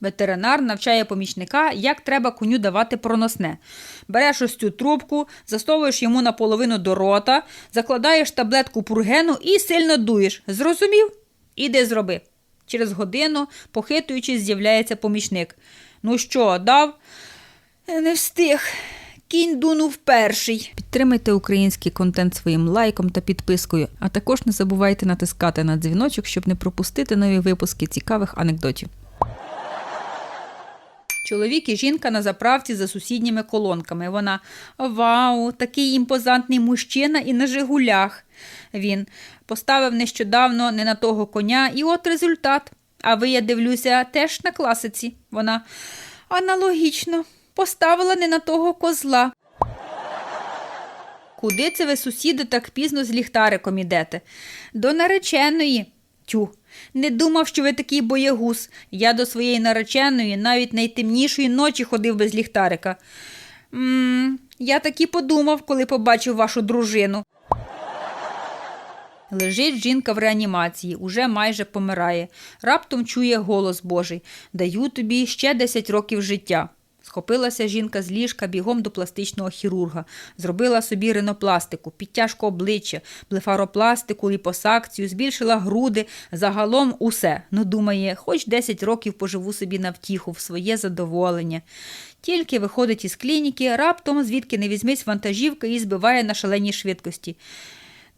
Ветеринар навчає помічника, як треба коню давати проносне. Береш ось цю трубку, засовуєш йому наполовину до рота, закладаєш таблетку пургену і сильно дуєш. Зрозумів? Іди зроби. Через годину, похитуючись, з'являється помічник. Ну що, дав? «Е, Не встиг. Кінь дунув перший. Підтримайте український контент своїм лайком та підпискою, а також не забувайте натискати на дзвіночок, щоб не пропустити нові випуски цікавих анекдотів. Чоловік і жінка на заправці за сусідніми колонками. Вона Вау, такий імпозантний мужчина і на Жигулях. Він поставив нещодавно не на того коня, і от результат. А ви, я дивлюся, теж на класиці. Вона аналогічно поставила не на того козла. Куди це ви, сусіди, так пізно з ліхтариком ідете? До нареченої. Тю, не думав, що ви такий боягуз. Я до своєї нареченої навіть найтемнішої ночі ходив без ліхтарика. м я так і подумав, коли побачив вашу дружину. Лежить жінка в реанімації, уже майже помирає. Раптом чує голос Божий Даю тобі ще 10 років життя. Схопилася жінка з ліжка бігом до пластичного хірурга, зробила собі ринопластику, підтяжку обличчя, блефаропластику, ліпосакцію, збільшила груди, загалом усе. Ну, думає, хоч 10 років поживу собі на втіху, в своє задоволення. Тільки виходить із клініки, раптом, звідки не візьмись вантажівка і збиває на шаленій швидкості.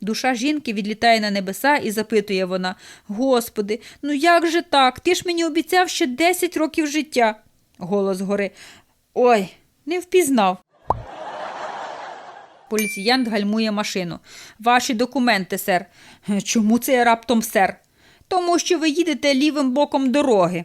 Душа жінки відлітає на небеса і запитує вона: Господи, ну як же так? Ти ж мені обіцяв ще 10 років життя. Голос гори. Ой, не впізнав. Поліціянт гальмує машину. Ваші документи, сер. Чому це я раптом сер? Тому що ви їдете лівим боком дороги.